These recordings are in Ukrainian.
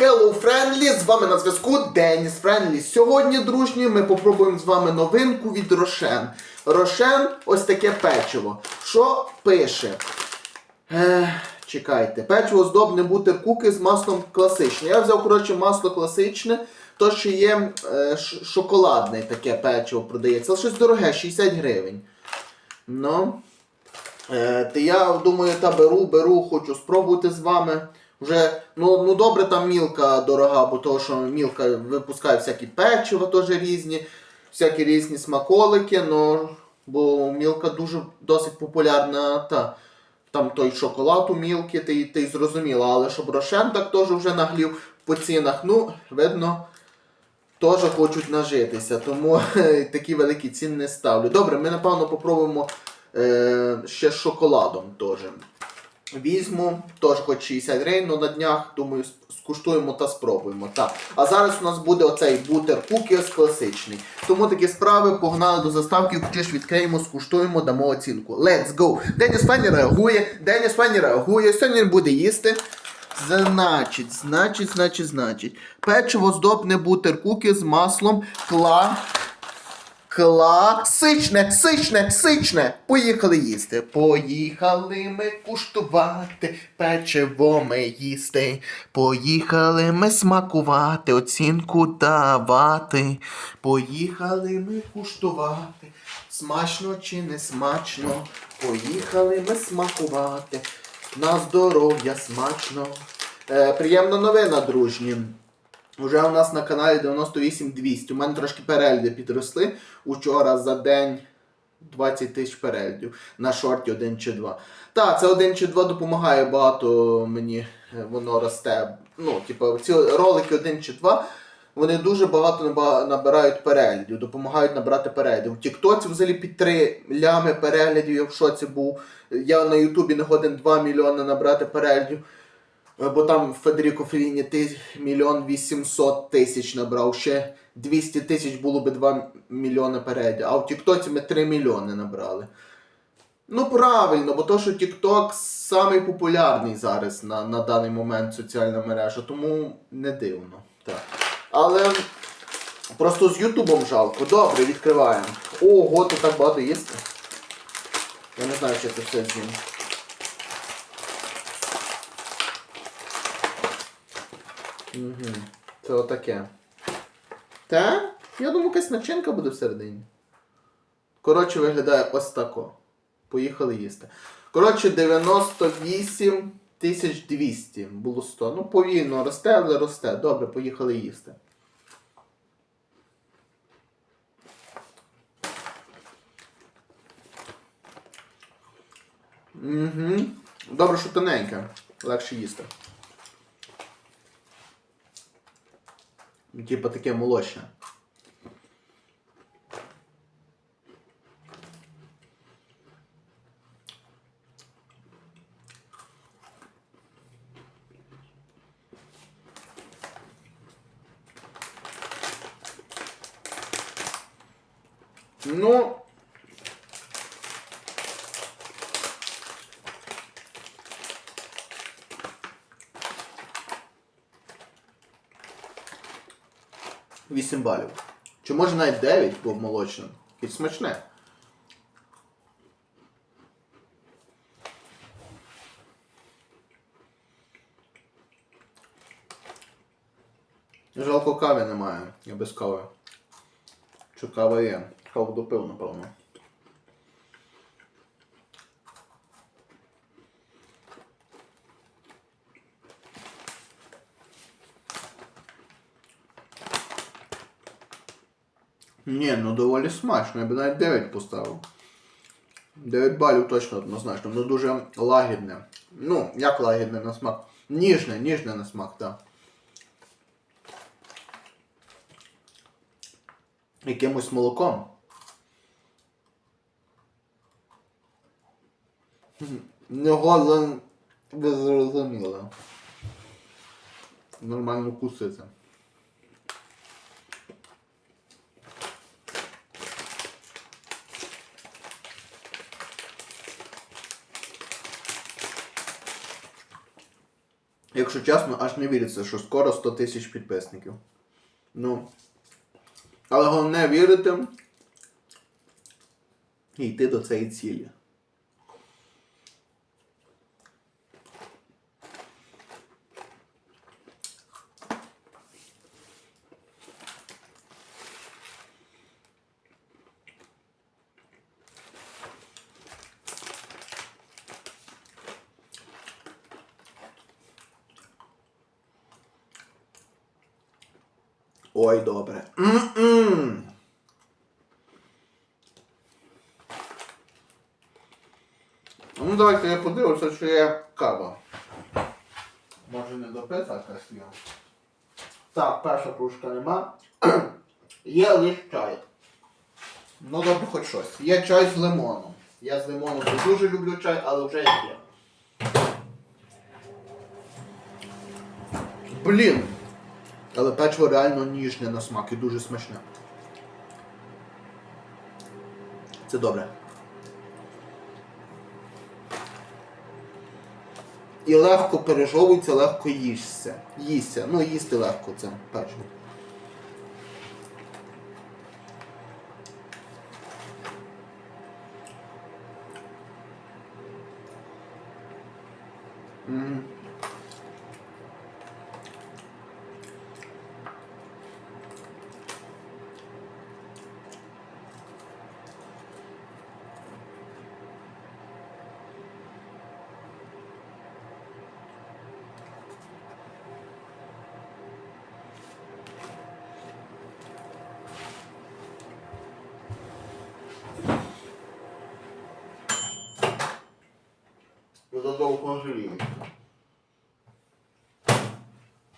Hello Friendly, з вами на зв'язку Деніс Френлі. Сьогодні, дружні, ми попробуємо з вами новинку від Рошен. Рошен ось таке печиво. Що пише? Ех, чекайте, печиво оздобне бутер куки з маслом класичне. Я взяв, коротше, масло класичне, то ще є е, шоколадне таке печиво продається. Але щось дороге, 60 гривень. Ну. Е, я думаю, та беру, беру, хочу спробувати з вами. Вже, ну, ну добре, там мілка дорога, бо того, що мілка випускає всякі печива теж різні, всякі різні смаколики, ну, бо мілка дуже досить популярна. Та, там той шоколад у мілки, ти, ти зрозуміла, але щоб Рошен так теж вже наглів по цінах, ну, видно, теж хочуть нажитися, тому такі великі ціни не ставлю. Добре, ми напевно попробуємо е, ще з шоколадом теж. Візьму, теж хоч 60 гривень, але на днях, думаю, скуштуємо та спробуємо. Так. А зараз у нас буде оцей бутер кукіс класичний. Тому такі справи погнали до заставки, хочеш відкриємо, скуштуємо, дамо оцінку. Let's go! Деніс Фенні реагує, Деніс Фенні реагує, сьогодні він буде їсти. Значить, значить, значить, значить. Печиво здобне бутер куки з маслом кла. Класичне, сичне, сичне. Поїхали їсти. Поїхали ми куштувати, печиво ми їсти. Поїхали ми смакувати, оцінку давати. Поїхали ми куштувати. Смачно чи не смачно. Поїхали ми смакувати. На здоров'я смачно. Е, приємна новина, дружні. Уже у нас на каналі 98200. У мене трошки перегляди підросли. Учора за день 20 тисяч переглядів. На шорті 1 чи 2. Так, це 1 чи 2 допомагає багато мені, е, воно росте. Ну, типу, ці ролики 1 чи 2. Вони дуже багато набирають переглядів, допомагають набрати переглядів. У Тіктоці взагалі під 3 лями переглядів, я в шоці був. Я на Ютубі не годин 2 мільйони набрати переглядів. Е, Бо там Федеріко Феліні мільйон 800 тисяч набрав. Ще 200 тисяч було би 2 мільйони переглядів. А в Тіктоці ми 3 мільйони набрали. Ну правильно, бо то, що TikTok самий популярний зараз на, на даний момент соціальна мережа, тому не дивно. Так. Але просто з Ютубом жалко. Добре, відкриваємо. Ого, тут так багато їсти. Я не знаю, що це все з'їм. Угу. Це отаке. Та? Я думаю, якась начинка буде всередині. Коротше, виглядає ось тако. Поїхали їсти. Коротше, 98 200 було 100. Ну, повільно росте, але росте. Добре, поїхали їсти. Угу. Добре, що тоненьке. Легше їсти. Типа таке молочне. 8 балів. Чи може навіть 9, бо молочне. І смачне. Жалко кави немає, я без кави. Чи кава є? Каву допив, напевно. Ні, ну доволі смачно, я б навіть 9 поставив. 9 балів точно однозначно, воно дуже лагідне. Ну, як лагідне на смак? Ніжне, ніжне на смак, так. Якимось молоком. Не голен, ви зрозуміли. Нормально куситься. Якщо чесно, аж не віриться, що скоро 100 тисяч підписників. Ну. Але головне вірити і йти до цієї цілі. Ой, добре. М-м. Ну давайте я подивлюся, чи є кава. Може не допита якась є. Так, перша кружка нема. є лише чай. Ну добре хоч щось. Є чай з лимоном. Я з лимоном не дуже люблю чай, але вже є. Блін. Але печиво реально ніжне на смак і дуже смачне. Це добре. І легко пережовується, легко їсться. Їсться. Ну, їсти легко це печиво. М. Задовго жалію.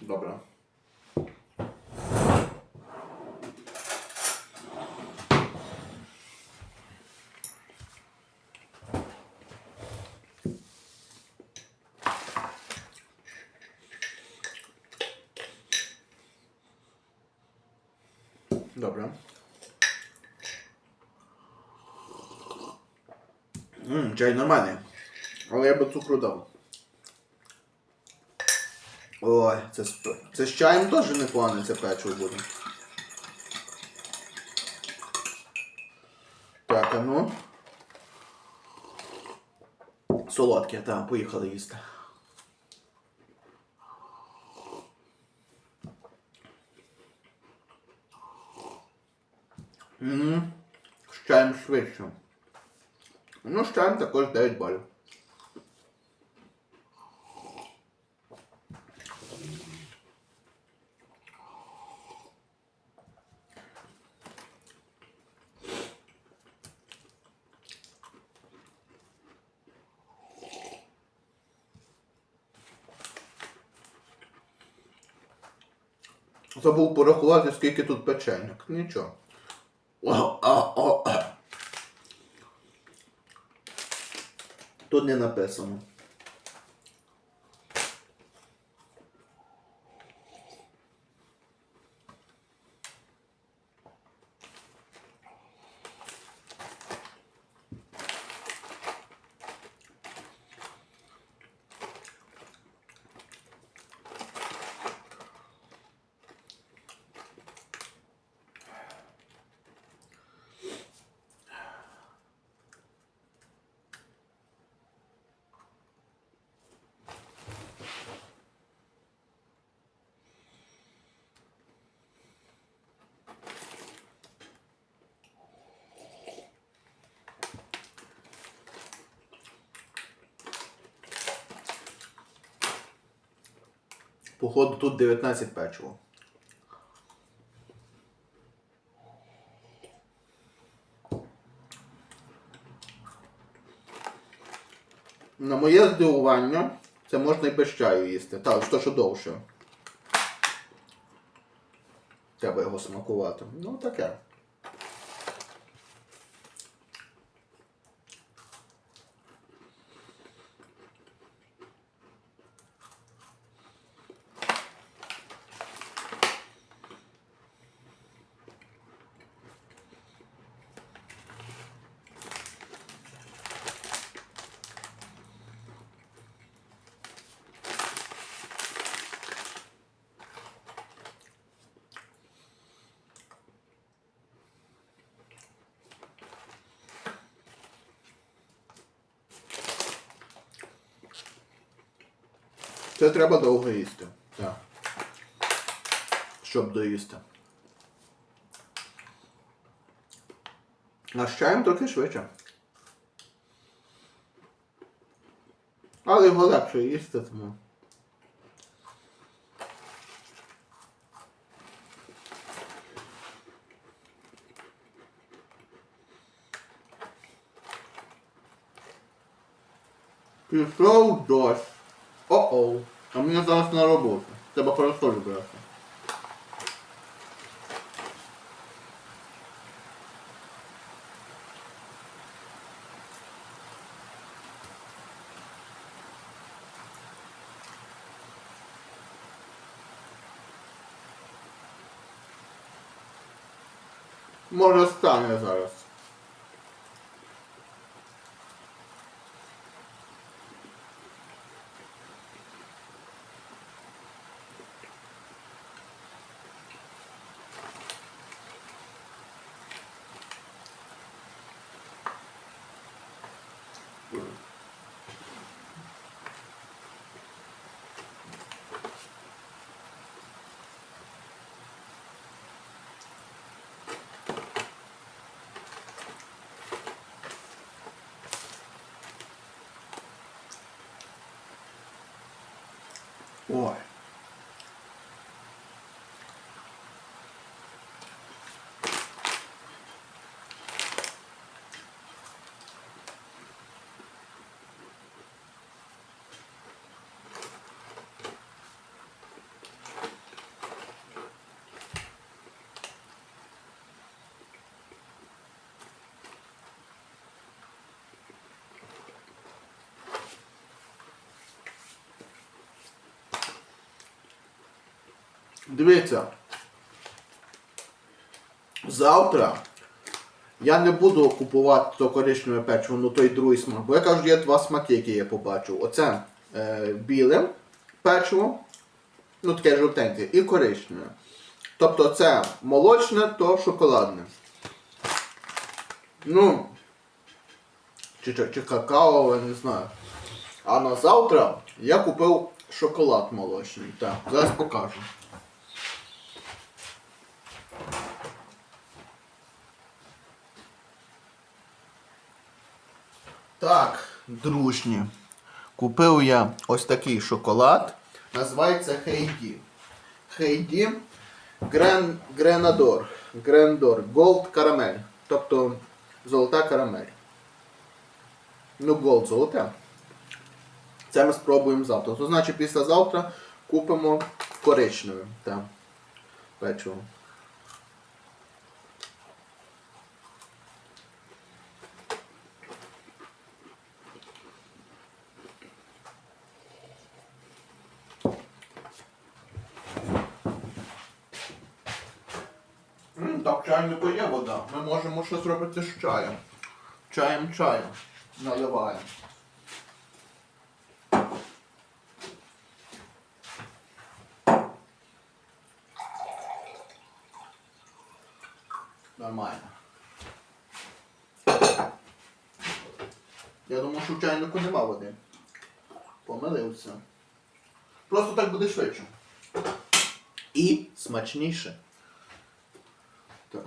Добре. Добре. Ммм, чай нормальний. Але я би цукру дав. Ой, це, це з чаєм теж непогане це печиво буде. Так, а ну. Солодке, так, поїхали їсти. З чаєм швидше. Ну, з чаєм також 9 балів. Забув порахувати, скільки тут печеньок. Нічого. Тут не написано. Походу тут 19 печиво. На моє здивування, це можна і без чаю їсти. Так, що що довше. Треба його смакувати. Ну таке. Це треба довго їсти. Так. Щоб доїсти. А з чаєм трохи швидше. Але його легше їсти, тому. Пішов дощ. О-оу. А мені зараз на роботу. Треба парасоль брати. Може стане зараз. Ой. Дивіться. Завтра я не буду купувати то коричневе печиво, ну той другий смак. Бо я кажу, є два смаки, які я побачив. Оце е, біле печиво, ну таке жовтеньке, і коричневе. Тобто це молочне, то шоколадне. Ну, чи, чи, чи какао, я не знаю. А на завтра я купив шоколад молочний. Так, зараз покажу. Так, дружні. Купив я ось такий шоколад. Називається Хейді. Хейді Грен, Гренадор. Грендор. Голд карамель. Тобто золота карамель. Ну, голд золота. Це ми спробуємо завтра. То значить післязавтра купимо коричневе. Так. Печиво. Так, чайнику є вода. Ми можемо щось робити з чаєм. Чаєм чаєм. Наливаємо. Нормально. Я думав, що в чайнику нема води. Помилився. Просто так буде швидше. І смачніше. Так.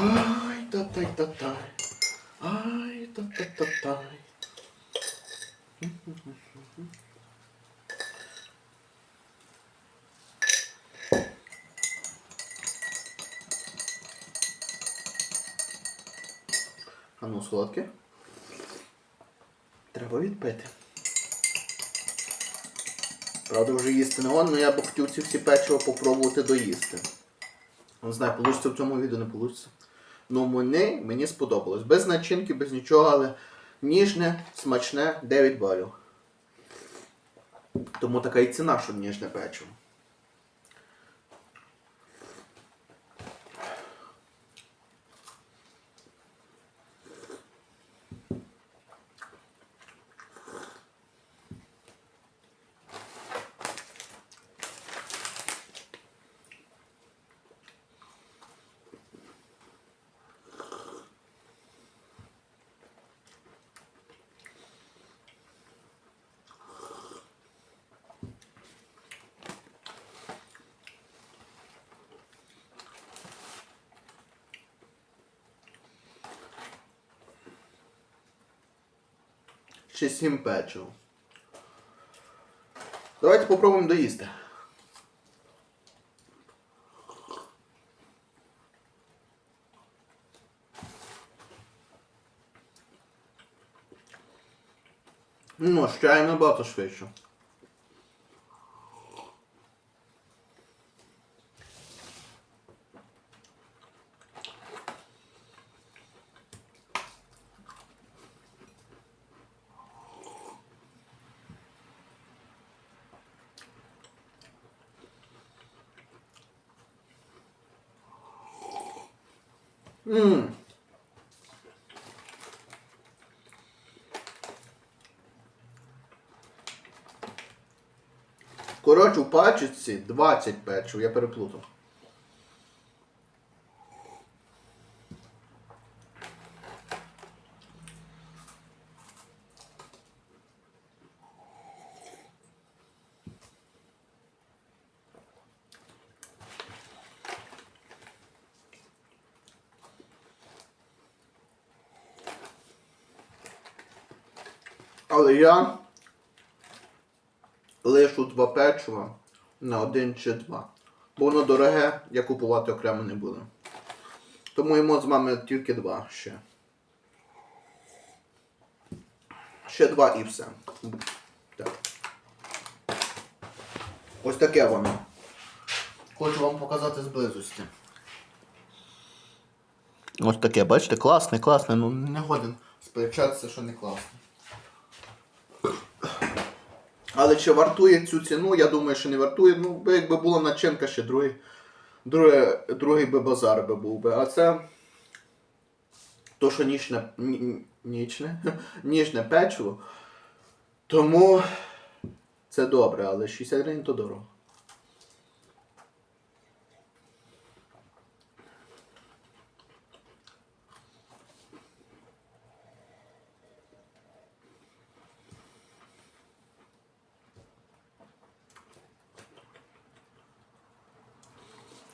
Ай, та тай та тай. Ай, та та та тай. А ну, солодке. Треба відпити. Правда, вже їсти не можна, але я б хотів ці всі печиво попробувати доїсти. Не знаю, вийде в цьому відео, не вийде. Ну мені, мені сподобалось. Без начинки, без нічого, але ніжне, смачне, 9 балів. Тому така і ціна, що ніжне печиво. Чи 7 печив. Давайте попробуємо доїсти. Ну, з чаєм набагато швидше. Ммм. Коротше, у пачці 20 печив, я переплутав. Але я лишу два печива на один чи два. Бо воно дороге, я купувати окремо не буду. Тому йому з мами тільки два ще. Ще два і все. Так. Ось таке воно. Хочу вам показати зблизості. Ось таке, бачите, класне, класне, ну не годен сперечатися, що не класне. Але чи вартує цю ціну, я думаю, що не вартує. Ну, якби була начинка, ще другий, другий, другий би базар би був би. А це то, що нічне, ні- нічне, ніжне печиво. Тому це добре, але 60 гривень то дорого.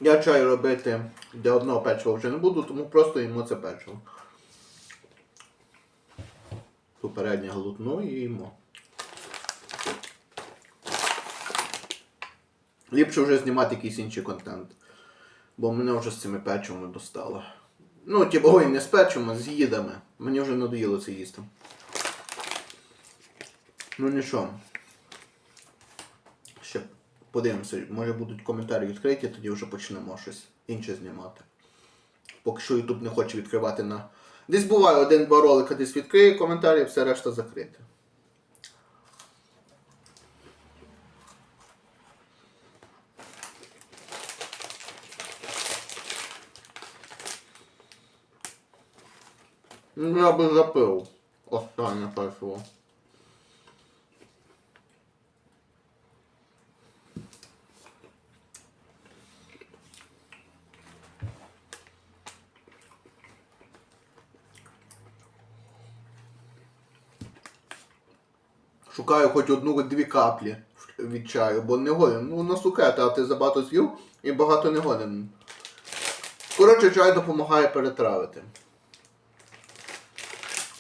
Я чай робити для одного печива вже не буду, тому просто їмо це печиво. Попереднє глутну і їмо. Ліпше вже знімати якийсь інший контент. Бо мене вже з цими печивами достало. Ну, ті ой, не з печивами, з їдами. Мені вже надоїло це їсти. Ну нічого. Подивимося, може будуть коментарі відкриті, тоді вже почнемо щось інше знімати. Поки що YouTube не хоче відкривати на. Десь буває один-два ролика, десь відкриє коментарі, все решта закрите. Я би запив останнє пиво. Шукаю хоч одну-дві каплі від чаю, бо не годен. Ну, воно сухе, а ти забагато з'їв і багато не годен. Коротше, чай допомагає перетравити.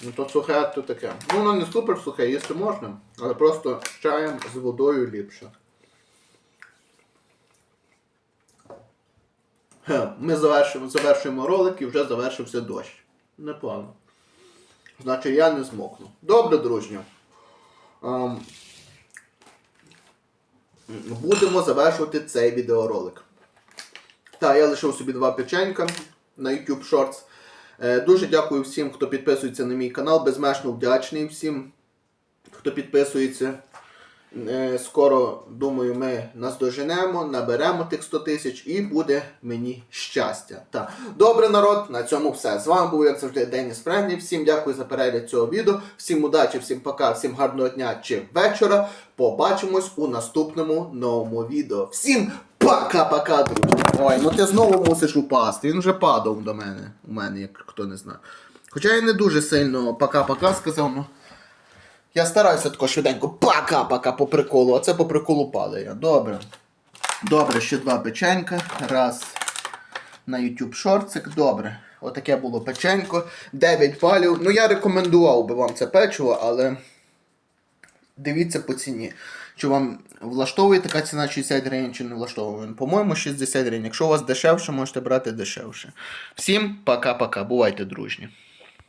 Ну то сухе, то таке. Ну воно не супер сухе, їсти можна, але просто з чаєм, з водою ліпше. Ми завершуємо, завершуємо ролик і вже завершився дощ. Непогано. Значить я не змокну. Добре, дружньо. Ем, Будемо завершувати цей відеоролик. Так, я лишив собі два печенька на YouTube Shorts. Е, Дуже дякую всім, хто підписується на мій канал. Безмежно вдячний всім, хто підписується. Е, Скоро, думаю, ми наздоженемо, наберемо тих 100 тисяч і буде мені щастя. Так. Добре, народ, на цьому все. З вами був, як завжди, Деніс Френдлі. Всім дякую за перегляд цього відео. Всім удачі, всім пока, всім гарного дня чи вечора. Побачимось у наступному новому відео. Всім пока-пока, друзі. Ой, ну ти знову мусиш упасти. Він вже падав до мене. У мене, як хто не знає. Хоча я не дуже сильно пока-пока сказав, ну. Я стараюся тако швиденько пока-пока по приколу, а це по приколу падає. Добре. Добре, ще два печенька. Раз на YouTube шорцик. Добре. Отаке було печенько. 9 балів. Ну я рекомендував би вам це печиво, але Дивіться по ціні. Чи вам влаштовує така ціна 60 гривень, чи не влаштовує? По-моєму, 60 гривень. Якщо у вас дешевше, можете брати дешевше. Всім пока-пока. Бувайте дружні.